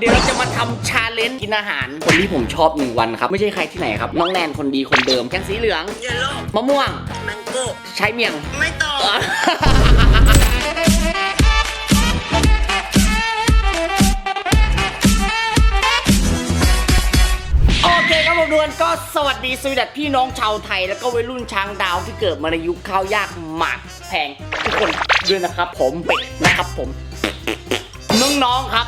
เดี๋ยวเราจะมาทำชาเลนจ์กินอาหาร คนที่ผมชอบหนึ่งวันครับ ไม่ใช่ใครที่ไหนครับ น้องแนนคนดีคนเดิมแกงสีเหลือง เยลโล่มะม่วง แมงโก้ใช้เมียง ไม่ตอบโอเคครับผมดวนก็สวัสดีสวัสดีพี่น้องชาวไทย แล้วก็วัยรุ่นช้างดาวที่เกิดมาในยุคข้าวยากหมากแพงทุกคนด้วยนะครับ ผมเป็ดนะครับผม น้องๆครับ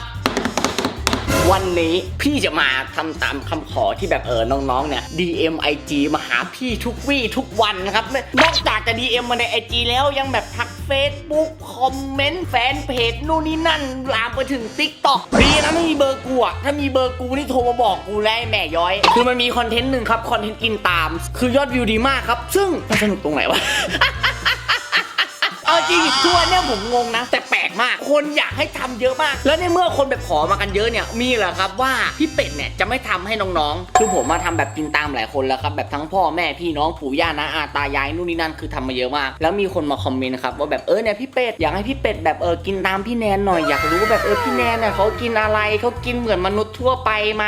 วันนี้พี่จะมาทำตามคำขอที่แบบเออน้องๆเนี่ย DM IG มาหาพี่ทุกวี่ทุกวันนะครับไม่นอกจากจะ DM มาใน IG แล้วยังแบบทัก Facebook คอมเมนต์แฟนเพจนู่นนี่นั่นลามไปถึง TikTok ดีนะไม่มีเบอร์กูอะถ้ามีเบอร์กูนี่โทรมาบอกกูแล้วแม่ย้อย คือมันมีคอนเทนต์หนึ่งครับคอนเทนต์กินตาม คือยอดวิวดีมากครับ ซึ่งมันสนุกตรงไหนวะ เอาจริงทุกวันเนี่ยผมงงนะ แต่แปลกมาก คนอยากให้ทำเยอะมาก แล้วในเมื่อคนแบบขอมากันเยอะเนี่ยมีเหรอครับว่าพี่เป็ดเนี่ยจะไม่ทำให้น้องๆ คือผมมาทำแบบกินตามหลายคนแล้วครับแบบทั้งพ่อแม่พี่น้องปู่ย่านาอาตายายนู่นนี่นั่นคือทำมาเยอะมาก แล้วมีคนมาคอมเมนต์ครับว่าแบบเออเนี่ยพี่เป็ดอยากให้พี่เป็ดแบบเออกินตามพี่แนนหน่อยอยากรู้ว่าแบบเออพี่แนนเนี่ยเขากินอะไรเขากินเหมือนมนุษย์ทั่วไปไหม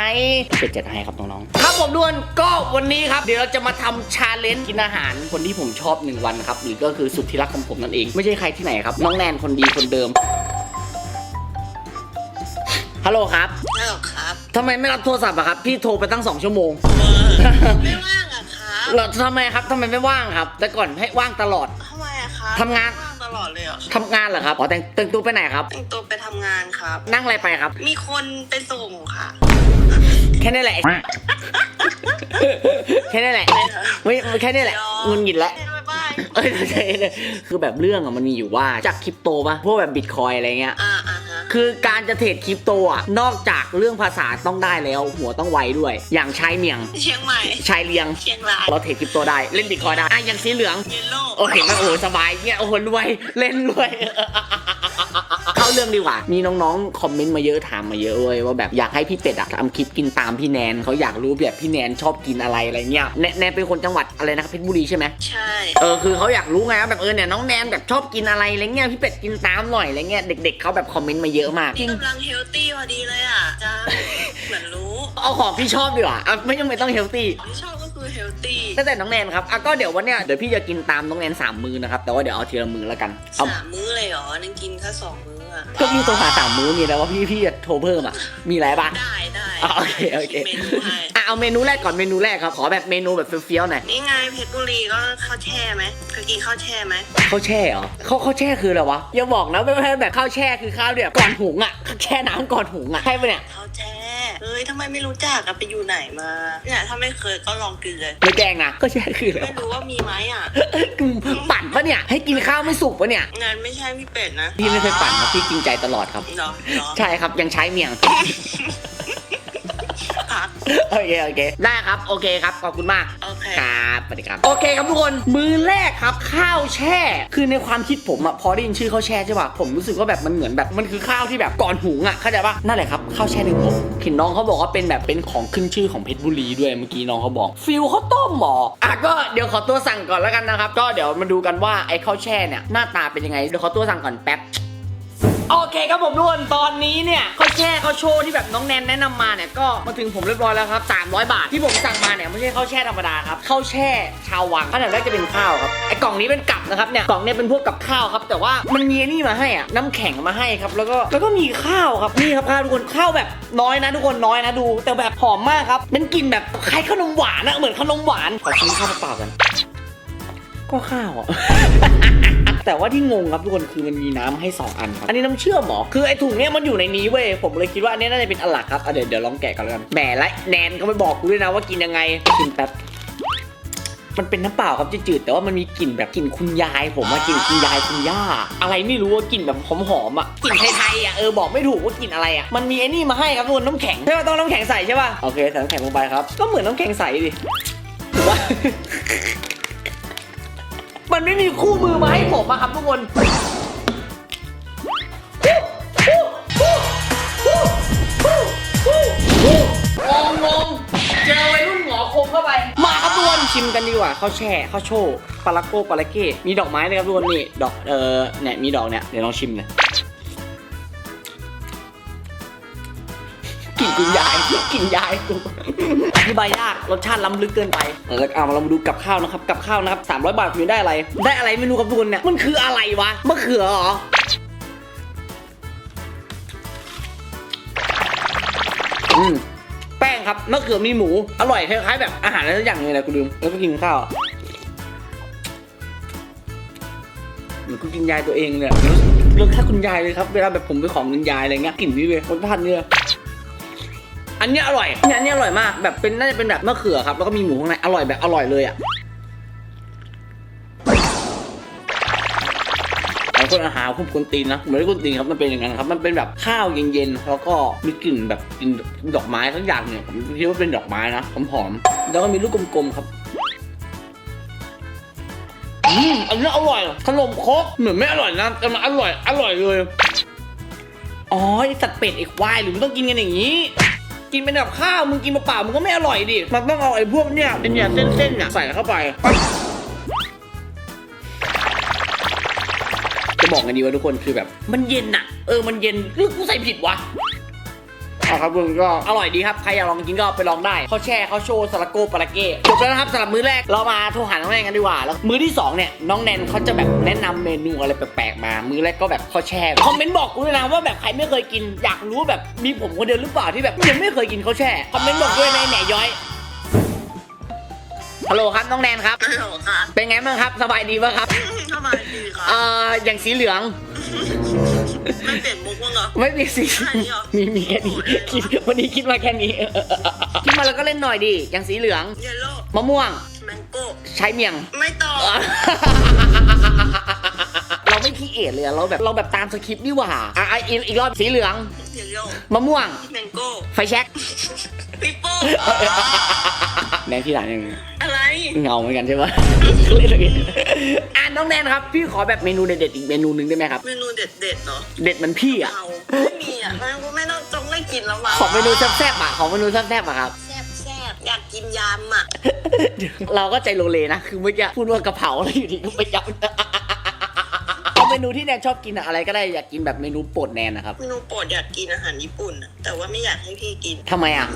เป็ดจะให้ครับน้องๆ ครับผมด้วนก็วันนี้ครับ เดี๋ยวเราจะมาทำชาเลนจ์กินอาหารคนที่ผมชอบหนึ่งวันครับหรือก็คือสุดที่รักของผมนั่นเอง ไม่ใช่ใครที่ไหนครับ น้องแนนคนดีคนเดิมฮัลโหลครับฮัลโหลครับทำไมไม่รับโทรศัพท์อะครับ พี่โทรไปตั้งสองชั่วโมง ไม่ว่างอะครับแล้วทำไมครับทำไมไม่ว่างครับ แต่ก่อนให้ว่างตลอดทำไมอะครับทำงานว่างตลอดเลยเหรอทำงานเหรอครับ อ๋อแต่งแต่งตัวไปไหนครับ แต่งตัวไปทำงานครับ นั่งอะไรไปครับ มีคนไปส่งค่ะ แค่นี้แหละ แค่นี้แหละ ไม่แค่นี้แหละงุนหงิดแล้วบ๊ายบายเอ้ยไม่ใช่เลยคือแบบเรื่องอะมันมีอยู่ว่าจากคริปโตปะพวกแบบบิตคอยอะไรเงี้ย อ่าอ่าฮะคือการจะเทรดคริปโตอะนอกจากเรื่องภาษาต้องได้แล้ว หัวต้องไวด้วย อย่างชายเมียง เชียงใหม่ ชายเลียง เชียงรายเราเทรดคริปโตได้ เล่นบิตคอยได้อะอย่างสีเหลือง เยลโล่ โอ้เห็นไหมโอ้โหสบายเนี่ยโอ้โหรวย เล่นรวย เข้าเรื่องดีกว่า มีน้องๆ คอมเมนต์มาเยอะถามมาเยอะเว้ยว่าแบบอยากให้พี่เป็ดอะทำคลิปกินตามพี่แนนเขาอยากรู้แบบพี่แนนชอบกินอะไรอะไรเงี้ยแนแนนเป็นคนจังหวัดอะไรนะครับเพชรบุรีใช่ไหมใช่ เออคือเขาอยากรู้ไงว่าแบบเออเนี่ยน้องแนนแบบชอบกินอะไรอะไรเงี้ยพี่เป็ดกินตามหน่อยอะไรเงี้ยเด็ก ๆเขาแบบคอมเมนต์มาเยอะมากนี่กำลังเฮลตี้พอดีเลยอะจ้าเหมือนรู้เอาของที่ชอบดีกว่าอะไม่จำเป็นต้องเฮลตี้ที่ชอบก็คือเฮลตี้ตั้งแต่น้องแนนครับอะก็เดี๋ยววันเนี้ยเดี๋ยวพี่จะกินตามน้องแนนสามมือนะครับแต่ว่าเดี๋ยวเอาทีละมือแล้วกันเอาสามมื้อเลยเหรอนั่งกินแค่สองมื้ออะ ก็พี่โทรหาสามมื้อมีแล้วว่าพี่พี่จะโทรเพิ่มอะ มีอะไรบ้างได้ได้อะโอเคโอเคเมนูให้อะเอาเมนูแรกก่อนเมนูแรกครับขอแบบเมนูแบบเฟี้ยวๆหน่อยนี่ไงเพชรบุรีก็ข้าวแช่ไหมเคยกินข้าวแช่ไหมข้าวแช่เหรอข้าวข้าวแช่คืออะไรวะอย่าบอกนะไม่ใช่แบบข้าวแช่คือข้าวแบบก่อนหุงอะแช่น้ำก่อนหุงอะใช่ปะเนี่ยข้าวแช่ เฮ้ยทำไมไม่รู้จักอะไปอยู่ไหนมาเนี่ยถ้าไม่เคยก็ลองกินเลยไม่แกล้งนะข้าวแช่คืออะไรไม่วะรู้ว่ามีไหมอะกูปั่นปะเนี่ย ให้กินข้าวไม่สุกปะเนี่ย งานไม่ใช่พี่เป็ดนะ พี่ไม่เคยปั่นครับพี่จริงใจตลอดครับ เหรอเหรอ ใช่ครับยังใช้เมียงพัก โอเคโอเค ได้ครับโอเคครับขอบคุณมากโอเคครับสวัสดีครับโอเคครับทุกคนมือแรกครับ ข้าวแช่ คือในความคิดผมอะพอได้ยินชื่อข้าวแช่ใช่ป่ะผมรู้สึกว่าแบบมันเหมือนแบบมันคือข้าวที่แบบก่อนหุงอะเข้าใจป่ะนั่นแหละครับข้าวแช่หนึ่งผมเห็นน้องเขาบอกว่าเป็นแบบเป็นของขึ้นชื่อของเพชรบุรีด้วยเมื่อกี้น้องเขาบอกฟิลข้าวต้มหมออะก็เดี๋ยวขอตัวสั่งก่อนแล้วกันนะครับ ก็เดี๋ยวมาดูกันว่าไอ้ข้าวแช่เนี่ยหน้าตาเป็นยังไงเดี๋ยวขอตัวสั่งก่อนแป๊บ โอเคครับผมทุกคนตอนนี้เนี่ยข้าวแช่ข้าวโชว์ที่แบบน้องแนนแนะนำมาเนี่ยก็มาถึงผมเรียบร้อยแล้วครับ300 บาทที่ผมสั่งมาเนี่ยไม่ใช่ข้าวแช่ธรรมดาครับข้าวแช่ชาววังอันดับแรกจะเป็นข้าวครับไอ้กล่องนี้เป็นกับนะครับเนี่ยกล่องเนี่ยเป็นพวกกับข้าวครับ แต่ว่ามันมีไอ้นี่มาให้อะน้ำแข็งมาให้ครับแล้วก็แล้วก็มีข้าวครับนี่ครับข้าวทุกคนข้าวแบบน้อยนะทุกคนน้อยนะดู แต่แบบหอมมากครับเป็นกลิ่นแบบคล้ายขนมหวานอะเหมือนขนมหวานขอชิมข้าวเปล่าๆกัน ก็ข้าวอะ แต่ว่าที่งงครับทุกคนคือมันมีน้ำให้ 2 อันครับ อันนี้น้ำเชื่อมหรอ คือไอ้ถุงเนี้ยมันอยู่ในนี้เว้ย ผมเลยคิดว่าอันนี้น่าจะเป็นอันหลักครับเดี๋ยวเดี๋ยวลองแกะกันแล้วกัน แหมและแนนก็ไม่บอกกูด้วยนะว่ากินยังไงกินแป๊บมันเป็นน้ำเปล่าครับจืดๆแต่ว่ามันมีกลิ่นแบบกลิ่นคุณยาย ผมว่ากลิ่นคุณยายคุณย่า อะไรไม่รู้ว่ากลิ่นแบบหอมๆอะกลิ่นไทยๆอะเออบอกไม่ถูกว่ากลิ่นอะไรอะมันมีไอ้นี่มาให้ครับทุกคนน้ำแข็งใช่ป่ะต้องน้ำแข็งใสใช่ป่ะโอเคใส่น้ำแข็งลงไปครับ ก็เหมือนน้ำแข็งใสดิถูกป่ะ มันไม่มีคู่มือมาให้ผมอะครับทุกคนงงงงเจอวัยรุ่นหมอคมเข้าไป มาครับทุกคนชิมกันดีกว่าข้าวแช่ข้าวโชว์ปลาลาโก้ปลาลาเก้มีดอกไม้เลยครับทุกคนนี่ดอกเออเนี่ยมีดอกเนี่ยเดี๋ยวลองชิมเลย กินยายกินยายกูอธิบายยากรสชาติล้ำลึกเกินไปแล้วเอามาเรามาดูกับข้าวนะครับกับข้าวนะครับ300 บาทคุณได้อะไร ได้อะไรไม่รู้ครับทุกคนเนี่ยมันคืออะไรวะมะเขือเหรออืมแป้งครับมะเขือมีหมู อร่อยคล้ายๆแบบอาหารอะไรสักอย่างเลยแหละกูลืมแล้วก็กินข้าวเหมือนกูกินยายตัวเองเนี่ยรสชาติคุณยายเลยครับเวลาแบบผมไปของเงินยายอะไรเงี้ยกลิ่นนี้เลยรสชาติเนี่ย อันนี้อร่อยเนี่ยอันนี้อร่อยมาก แบบเป็นน่าจะเป็นแบบมะเขือครับ แล้วก็มีหมูข้างใน อร่อยแบบอร่อยเลยอะหลายคนอาหารผมคนตีนนะผมไม่ได้คนตีนครับมันเป็นอย่างนั้นครับ มันเป็นแบบข้าวเย็นๆแล้วก็มีกลิ่นแบบกลิ่นดอกไม้ทั้งอย่างเนี่ยผมคิดว่าเป็นดอกไม้นะหอมๆแล้วก็มีลูกกลมๆครับอืมอันนี้อร่อยขนมครกเหมือนไม่อร่อยนะแต่มันอร่อยอร่อยเลยอ๋อไอสัตว์เป็ดไอ้ควายหรือมันต้องกินกันอย่างนี้ กินเป็นแบบข้าวมึงกินเปล่าๆมึงก็ไม่อร่อยดิมันต้องเอาไอ้พวกเนี่ยเป็นเนี่ยเส้นๆเนี่ยใส่เข้าไป จะบอกกันดีว่าทุกคนคือแบบ มันเย็นอะเออมันเย็นคือกูใส่ผิดวะ เอาครับคุณก็อร่อยดีครับ ใครอยากลองกินก็ไปลองได้เขาแช่เขาโชว์สลักโกปาราเก้จบแล้วนะครับสำหรับมื้อแรกเรามาโทรหาน้องแนนกันดีกว่าแล้วมื้อที่สองเนี่ยน้องแนนเขาจะแบบแนะนำเมนูอะไรแปลกๆมา มื้อแรกก็แบบเขาแช่คอมเมนต์บอกกูด้วยนะว่าแบบใครไม่เคยกินอยากรู้แบบมีผมคนเดียวหรือเปล่าที่แบบยังไม่เคยกินเขาแช่คอมเมนต์บอกด้วยในแหน่ย้อย ฮัลโหลครับน้องแนนครับ ฮัลโหลค่ะเป็นไงบ้างครับสบายดีป่ะครับสบายดีค่ะเอ่ออย่างสีเหลือง ไม่เปลี่ยนมุกมั้างเหรอ ไม่มีสีแค่นี้เหรอ มีมีแค่นี้คิดวันนี้คิดมาแค่นี้คิดมาแล้วก็เล่นหน่อยดิอย่างสีเหลืองเยลโล่มะม่วงแมงโก้ใช้เมียง ไม่ตอบเราไม่ขี้เอียดเลยอะเราแบบเราแบบตามสคริปต์นี่หว่าอะอะอีกอีกรอบสีเหลือง เยลโล่มะม่วง แมงโก้ไฟแช็กปิโป้ แนนที่หลังยังอะไร เงาเหมือนกันใช่ปะเล่นอย่างงี้อะน้องแนนครับ พี่ขอแบบเมนูเด็ดๆอีกเมนูหนึ่งได้ไหมครับ เมนูเด็ดๆเนาะเด็ดเหมันพี่อะ เอาไม่มีอะไม่ไม่ต้องจงได้กินแล้วมั้งขอเมนูแซ่บๆอะขอเมนูแซ่บๆอะครับ แซ่บแซ่บอยากกินยำอะ เราก็ใจโลเลนะ คือเมื่อกี้พูดว่ากะเพราแล้วอยู่ดีก็ไปยับเอาเม นูที่แนนชอบกินอะอะไรก็ได้อยากกินแบบเมนูโปรดแนนนะครับเมนูโปรดอยากกินอาหารญี่ปุ่นอะแต่ว่าไม่อยากให้พี่กิน ทำไมอะ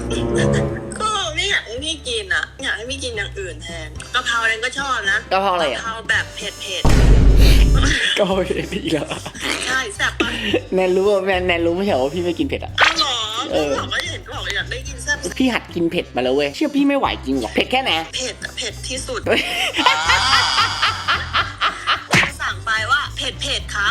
ก็ไม่อยากให้พี่กินอะอยากให้พี่กินอย่างอื่นแทนกะเพราเรนก็ชอบนะกะเพราอะไรกะอะ เพราแบบเผ็ดเผ็ดก็โอเคดีแล้ว ๆใช่แซ่บปะแนนรู้ว่าแนนแนนรู้ไม่ใช่เหรอว่าพี่ไม่กินเผ็ดอะ อ้าวเหรอเออ บอกว่าเห็นบอกอยากได้กินแซ่บพี่หัดกินเผ็ดมาแล้วเว้ย เชื่อพี่ไม่ไหวจริงหรอกเผ็ดแค่ไหน เผ็ดอะเผ็ดที่สุด เฮ้ย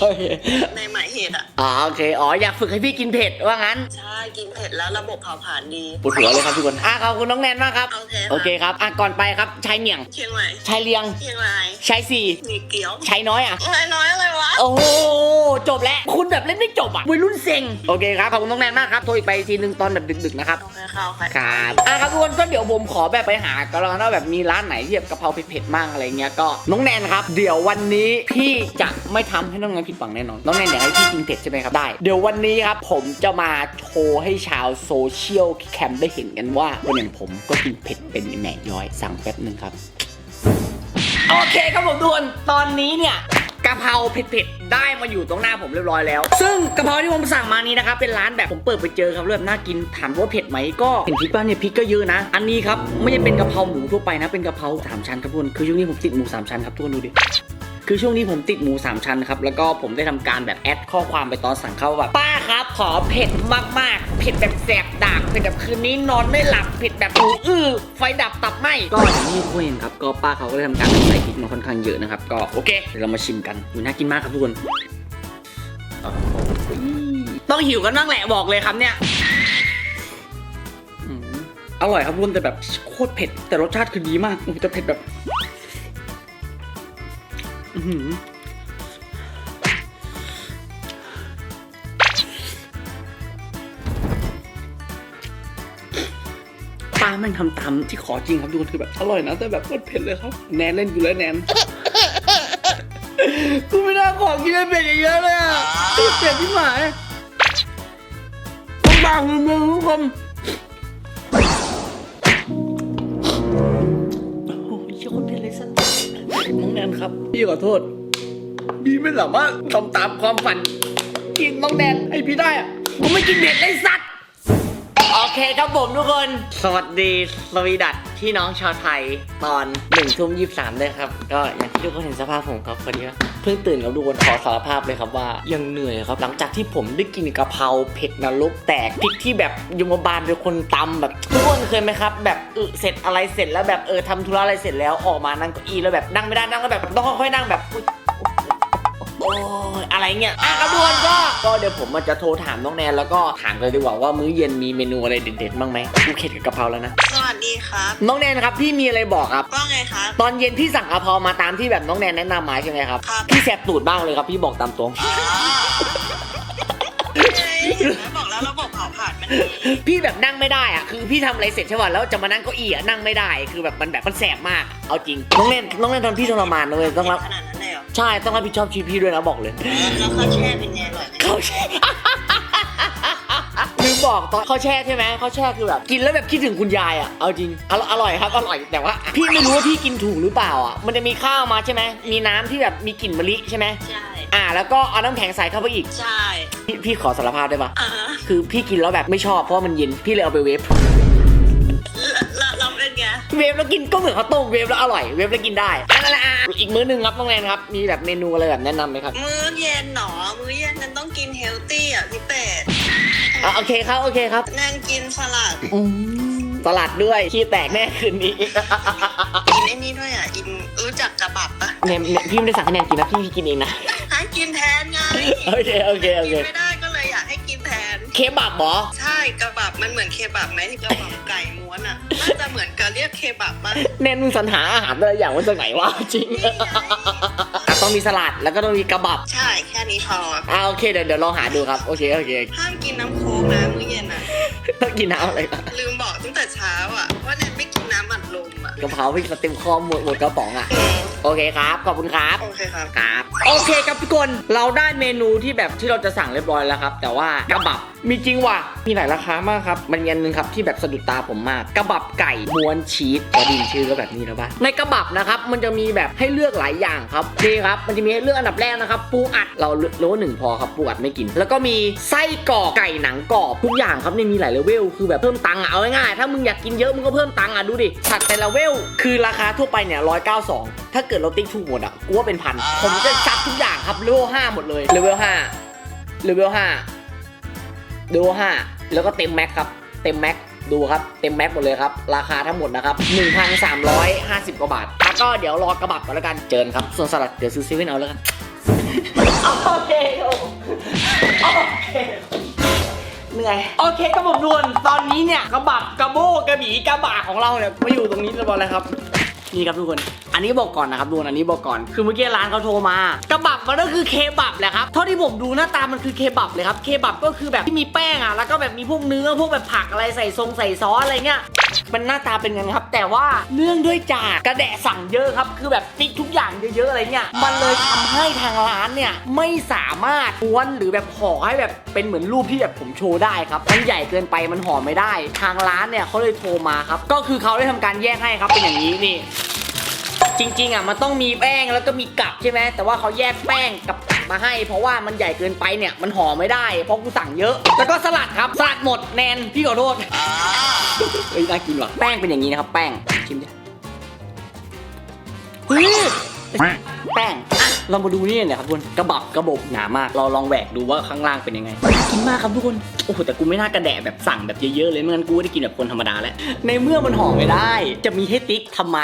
โอเคในหมายเหตุอะ อ๋อโอเค อ๋ออยากฝึกให้พี่กินเผ็ดว่างั้น ใช่กินเผ็ดแล้วระบบเผาผลาญดีปวดหัวเลยครับทุกคนอะขอบคุณน้องแนนมากครับ โอเคโอเคครับ อะก่อนไปครับชายเหนี่ยงเชียงใหม่ชายเลียงเชียงรายชายสี่มีเกี๊ยวชายน้อยอะ น้อยน้อยอะไรวะ โอ้โหจบแล้ว คุณแบบเล่นไม่จบอะวัยรุ่นเซ็ง โอเคครับ ขอบคุณน้องแนนมากครับ โทรอีกไปทีนึงตอนแบบดึกๆนะครับ โอเคเข้าค่ะ ครับอะครับทุกคนก็เดี๋ยวผมขอแบบไปหาก็แล้วกันว่าแบบมีร้านไหนที่แบบกะเพราเผ็ดๆมั่งอะไรเงี้ยก็น้องแนนครับ เดี๋ยววันนี้พี่จะไม่ทำให้น้องแนนผิดหวังแน่นอนน้องแนนอยากให้พี่กินเผ็ดใช่ไหมครับได้ เดี๋ยววันนี้ครับผมจะมาโชว์ให้ชาวโซเชียลแคมได้เห็นกันว่าคนอย่างผมก็กินเผ็ดเป็นแหน่ย้อยสั่งแป๊บหนึ่งครับโอเคครับผมทุกคนตอนนี้เนี่ยกะเพราเผ็ดๆได้มาอยู่ตรงหน้าผมเรียบร้อยแล้ว ซึ่งกะเพราที่ผมสั่งมานี้นะครับเป็นร้านแบบผมเปิดไปเจอครับเริ่มน่ากินถามว่าเผ็ดไหมก็เห็นพริกบ้างเนี่ยพริกก็เยอะนะ อันนี้ครับไม่ใช่เป็นกะเพราหมูทั่วไปนะเป็นกะเพราสามชั้นครับทุกคนคือช่วงนี้ผมติดหมูสามชั้นครับทุกคนดูดิ คือช่วงนี้ผมติดหมูสามชั้นครับ แล้วก็ผมได้ทำการแบบแอดข้อความไปตอนสั่งเข้าว่าแบบป้าครับขอเผ็ดมากๆ เผ็ดแบบแสบดากเผ็ดแบบคืนนี้นอนไม่หลับเผ็ดแบบหูอื้อไฟดับตับไหมก็อย่างที่คุยกันครับก็ป้าเขาก็ได้ทำการใส่พริกมาค่อนข้างเยอะนะครับก็โอเคเดี๋ยวเรามาชิมกันอุ๊ยน่ากินมากครับทุกคนโอ้โหต้องหิวกันบ้างแหละบอกเลยครับเนี่ยอืมอร่อยครับทุกคนแต่แบบโคตรเผ็ดแต่รสชาติคือดีมากโอ้โหแต่เผ็ดแบบอื้อหือ ป้าแม่งทำตามที่ขอจริงครับทุกคนคือแบบอร่อยนะ แต่แบบโคตรเผ็ดเลยครับ แนนเล่นกูแล้วแนนกูไม่น่าขอกินเผ็ดเยอะเลยอะเผ็ดที่หมายต้องบางมือมือทุกคน น้องแนนครับ พี่ขอโทษ พี่ไม่สามารถทำตามความฝัน กินน้องแดนให้พี่ได้อะผมไม่กินเด็ดไอ้สัตว์อ๋อเคครับผมทุกคน สวัสดีสวีดัตที่น้องชาวไทยตอนหนึ่งทุ่มยี่สามเลยครับ ก็อย่างที่ทุกคนเห็นสภาพผมครับพอดีว่า เพิ่งตื่นครับทุกคนขอสารภาพเลยครับว่ายังเหนื่อยครับ หลังจากที่ผมได้กินกะเพราเผ็ดนรกแตกพริกที่แบบยมบาลเป็นคนตำแบบทุกคนเคยไหมครับ แบบเออเสร็จอะไรเสร็จแล้วแบบเออทำธุระอะไรเสร็จแล้วออกมานั่งเก้าอี้แล้วแบบนั่งไม่ได้นั่งแล้วแบบต้องค่อยๆนั่งแบบ โอ้ยอะไรเงี้ยอะกระบวนก็ก็เดี๋ยวผมมันจะโทรถามน้องแนนแล้วก็ถามเลยดีกว่าว่ามื้อเย็นมีเมนูอะไรเด็ดๆบ้างไหมกูเข็ดกับกะเพราแล้วนะสวัสดีครับ น้องแนนครับพี่มีอะไรบอกครับ ว่าไงครับ ตอนเย็นพี่สั่งกะเพรามาตามที่แบบน้องแนนแนะนำมาใช่ไหมครับครับ พี่แสบตูดบ้างเลยครับพี่บอกตามตรง อ๋อเฮ้ยเห็นไหมบอกแล้วระบบเผาผลาญมันดีพี่แบบนั่งไม่ได้อะคือพี่ทำอะไรเสร็จใช่ป่ะแล้วจะมานั่งเก้าอี้อะนั่งไม่ได้ คือแบบมันแบบมันแสบมากเอาจริงน้องแนนน้องแนนทำพี่ทรมานนะเลยต้องรับขนาด ใช่ต้องรับผิดชอบชีวิตพี่ด้วยนะบอกเลยแล้วข้าวแช่เป็นไงอร่อยไหมข้าวแช่ ลืมบอกตอนข้าวแช่ใช่ไหมข้าวแช่คือแบบกินแล้วแบบคิดถึงคุณยายอะเอาจริงอร่อยอร่อยครับอร่อยแต่ว่า พี่ไม่รู้ว่าพี่กินถูกหรือเปล่าอะมันจะมีข้าวมาใช่ไหมมีน้ำที่แบบมีกลิ่นมะลิใช่ไหมใช่ อ่า แล้วก็เอาน้ำแข็งใส่เข้าไปอีกใช่พี่พี่ขอสารภาพได้ปะอ่าคือพี่กินแล้วแบบไม่ชอบเพราะว่ามันเย็นพี่เลยเอาไปเวฟ ไงเวฟแล้วกินก็เหมือนข้าวต้มเวฟแล้วอร่อยเวฟแล้วกินได้อันนั้นแหละอะอีกมื้อหนึงครับน้องแนนครับมีแบบเมนูอะไรแบบแนะนำไหมครับ มื้อเย็นหนอมื้อเย็นนั้นต้องกินเฮลตี้อะพี่เป็ดอะโอเคครับโอเคครับแนนกินสลัดอืมสลัดด้วยขี้แตกแน่คืนนี้ กินไอ้นี่ด้วยอะกินรู้จักกระบับปะเนี่ยเนี่ยพี่ไม่ได้สั่งให้แนนกินนะพี่กินเองนะให้กินแทนไงโอเคโอเคโอกิเคนไม่ได้ก็เลยอยากให้กินแทน เคบับเหรอ ใช่กระบับมันเหมือนเคบับไหมที่กระบับไก่ม้ วนอะน่าจะเหมือนกับเรียกเคบับป่ะแนนมึงสรรหาอาหารแต่ละอย่างมาจากไหนวะจริงอะต้องมีสลัดแล้วก็ต้องมีกระบับใช่แค่นี้พออ่าโอเคเดี๋ยวเดี๋ยวลองหาดูครับโอเคโอเคห้ามกินน้ำโค้กนะมื้อเย็นอะต้องกินน้ำอะไรนะลืมบอกตั้งแต่เช้าอะว่าแนนไม่กินน้ำอัดลมอะกะเพราพี่สเต็มคอหมดหมดกระป๋องอะอืมโอเคครับขอบคุณครับโอเคครับครับ โอเคครับทุกคนเราได้เมนูที่แบบที่เราจะสั่งเรียบร้อยแล้วครับ แต่ว่ากระบับ มีจริงว่ะ มีหลายราคามากครับ มันมีอันหนึ่งครับที่แบบสะดุดตาผมมาก กระบับไก่ม้วนชีสพอดีชื่อก็แบบนี้แล้วปะในกระบับนะครับ มันจะมีแบบให้เลือกหลายอย่างครับนี่ครับ มันจะมีให้เลือกอันดับแรกนะครับ ปูอัด เรารู้ว่าหนึ่งพอครับ ปูอัดไม่กิน แล้วก็มีไส้กรอกไก่หนังกรอบทุกอย่างครับเนี่มีหลายเลเวล คือแบบเพิ่มตังค์อะเอาง่ายๆ ถ้ามึงอยากกินเยอะมึงก็เพิ่มตังค์อะดูดิถัดแต่ละเลเวล คือราคาทั่วไปเนี่ยร้อยเก้าสองถ้าเกิดเราติ๊กถูกหมดอะกูว่าเป็นพัน ผมจะซัดทุกอย่างครับเลเวลห้าหมดเลยเลเวลห้าเลเวลห้า เลเวลห้าแล้วก็เต็มแม็กครับ เต็มแม็กดูครับ เต็มแม็กหมดเลยครับ ราคาทั้งหมดนะครับ 1,350 กว่าบาทแล้วก็เดี๋ยวรอกระบับกันแล้วกันเจิญครับส่วนสลัดเดี๋ยวซื้อเซเว่นเอาแล้วกันโอเคโอเคเหนื่อยโอเคครับผมทุกคนตอนนี้เนี่ยกระบับกระโบกระบี่กระบะของเราเนี่ยมาอยู่ตรงนี้เรียบร้อยแล้วครับ นี่ครับทุกคน อันนี้บอกก่อนนะครับทุกคนอันนี้บอกก่อน คือเมื่อกี้ร้านเขาโทรมากระบับมันก็คือเคบับแหละครับ เท่าที่ผมดูหน้าตามันคือเคบับเลยครับ เคบับก็คือแบบที่มีแป้งอะ แล้วก็แบบมีพวกเนื้อพวกแบบผักอะไรใส่ทรงใส่ซอสอะไรเงี้ย มันหน้าตาเป็นไงครับ แต่ว่าเนื่องด้วยจากกระแดะสั่งเยอะครับ คือแบบติ๊กทุกอย่างเยอะๆอะไรเงี้ย มันเลยทำให้ทางร้านเนี่ยไม่สามารถม้วนหรือแบบห่อให้แบบเป็นเหมือนรูปที่แบบผมโชว์ได้ครับ มันใหญ่เกินไปมันห่อไม่ได้ ทางร้านเนี่ยเขาเลยโทรมาครับ ก็คือเขาได้ทำการแยกให้ครับเป็นอย่างนี้นี่ จริงๆอะมันต้องมีแป้งแล้วก็มีกับใช่ไหมแต่ว่าเขาแยกแป้งกับกับมาให้ เพราะว่ามันใหญ่เกินไปเนี่ยมันห่อไม่ได้เพราะกูสั่งเยอะ แล้วก็สลัดครับสลัดหมดแนนพี่ขอโทษเฮ้ยน่ากินว่ะแป้งเป็นอย่างนี้นะครับแป้งชิมดิเฮ้ย แป้งอะเรามาดูนี่เนี่ยครับทุกคนกระบับกระบบหนามาก เราลองแหวกดูว่าข้างล่างเป็นยังไงน่ากินมากครับทุกคนโอ้โหแต่กูไม่น่ากระแดะแบบสั่งแบบเยอะๆเลยไม่งั้นกูได้กินแบบคนธรรมดาแล้วในเมื่อมันห่อไม่ได้ จะมีให้ติ๊กทำไม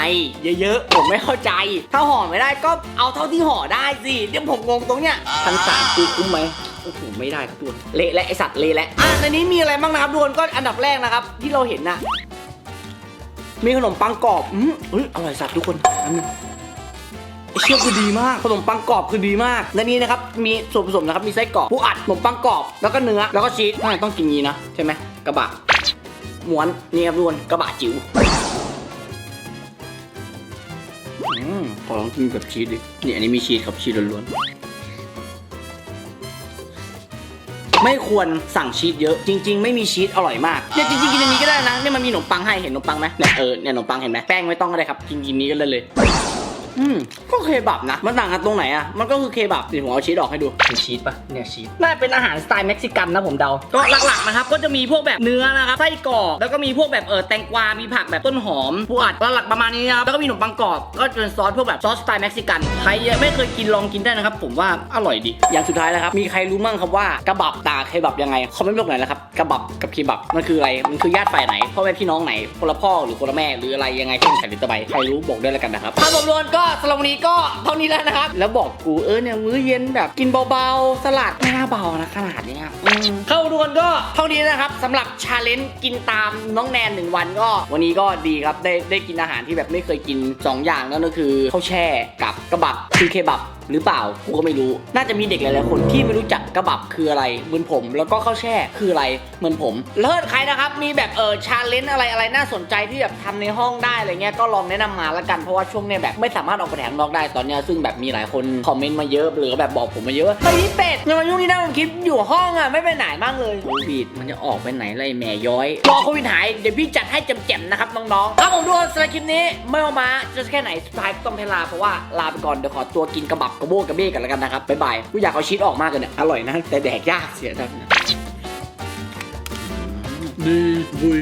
เยอะๆผมไม่เข้าใจ ถ้าห่อไม่ได้ก็เอาเท่าที่ห่อได้สิเดี๋ยวผมงงตรงเนี้ยพันสามกูคุ้มไหมโอ้โหไม่ได้ครับทุกคนเละและไอสัตว์เละและอะในนี้มีอะไรบ้างนะครับทุกคนก็อันดับแรกนะครับ ที่เราเห็นน่ะมีขนมปังกรอบอืมเฮ้ยอร่อยสัตว์ทุกคนอันนี้ ไอ้เชี่ยคือดีมากขนมปังกรอบคือดีมากและนี้นะครับมีส่วนผสมนะครับมีไส้กรอกผู้อัดขนมปังกรอบแล้วก็เนื้อแล้วก็ชีสอ่าต้องกินงี้นะใช่ไหมกระบะม้วนนี่ครับทุกคนกระบะจิ๋วอืมขอลองกินแบบชีสดินี่อันนี้มีชีสครับชีสล้วนๆไม่ควรสั่งชีสเยอะ จริง ๆ ไม่มีชีสอร่อยมากเนี่ยจริงๆกินอันนี้ก็ได้นะเนี่ยมันมีขนมปังให้เห็นขนมปังไหมเนี่ยเออเนี่ยขนมปังเห็นไหมแป้งไม่ต้องก็ได้ครับกินกินนี้ก็ได้เลย อืมก็เคบับนะ มันต่างกันตรงไหนอะ มันก็คือเคบับนี่ผมเอาชีสออกให้ดูเป็นชีสปะเนี่ยชีสน่าเป็นอาหารสไตล์เม็กซิกันนะผมเดา ก็หลักๆนะครับ ก็จะมีพวกแบบเนื้อนะครับ ไส้กรอก แล้วก็มีพวกแบบเออแตงกวา มีผักแบบต้นหอมปูอัดหลักๆประมาณนี้นะครับ แล้วก็มีขนมปังกรอบ ก็จะเป็นซอสพวกแบบซอสสไตล์เม็กซิกัน ใครยังไม่เคยกินลองกินได้นะครับ ผมว่าอร่อยดี อย่างสุดท้ายนะครับ มีใครรู้มั่งครับว่ากระบับต่างเคบับยังไง คอมเมนต์บอกหน่อยนะครับกระบับกับเคบับ มันคืออะไร มันคือญาติฝ่ายไหน พ่อแม่พี่น้องไหน คนละพ่อหรือคนละแม่หรืออะไรยังไงเช่นไข่หรือตะไบใครรู้บอกด้วยแล้วกันนะครับถ้าผมรวนก็สำหรับวันนี้ก็เท่านี้แล้วนะครับ แล้วบอกกูเออเนี่ยมื้อเย็นแบบกินเบาๆ สลัดไม่น่าเบานะขนาดนี้ครับเข้าทุกคนก็เท่านี้นะครับสำหรับชาเลนจ์กินตามน้องแนนหนึ่งวันก็ วันนี้ก็ดีครับได้ได้กินอาหารที่แบบไม่เคยกินสองอย่างนั่นก็คือข้าวแช่กับกระบับคือเคบับ หรือเปล่ากูก็ไม่รู้ น่าจะมีเด็กหลายๆคนที่ไม่รู้จักกระบับคืออะไรเหมือนผม แล้วก็ข้าวแช่คืออะไรเหมือนผมแล้วใครนะครับ มีแบบเออชาเลนจ์อะไรอะไรน่าสนใจที่แบบทำในห้องได้อะไรเงี้ยก็ลองแนะนำมาละกันเพราะว่าช่วงเนี้ยแบบไม่สามารถออกไปแถงนอกได้ตอนเนี้ยซึ่งแบบมีหลายคนคอมเมนต์มาเยอะหรือแบบบอกผมมาเยอะว่าเฮ้ยพี่เป็ดในวันช่งนี้นั่งคิดอยู่ห้องอะไม่ไปไหนบ้างเลยโควิดมันจะออกไปไหนไรแหม่ย้อยรอโควิดหายเดี๋ยวพี่จัดให้แจ่มๆนะครับน้องๆครับผมดูสำหรับคลิปนี้ไม่เอามาจะแค่ไหนสุดท้ายต้องให้ลาเพราะว่าลาไปก่อนเดี๋ยวขอตัวกินกระบับกระโบกกระเบ้กันแล้วกันนะครับบ๊ายบายกูอยากเอาชีสออกมากเลยเนี่ยอร่อยนะแต่แดกยากเสียดายดีบุย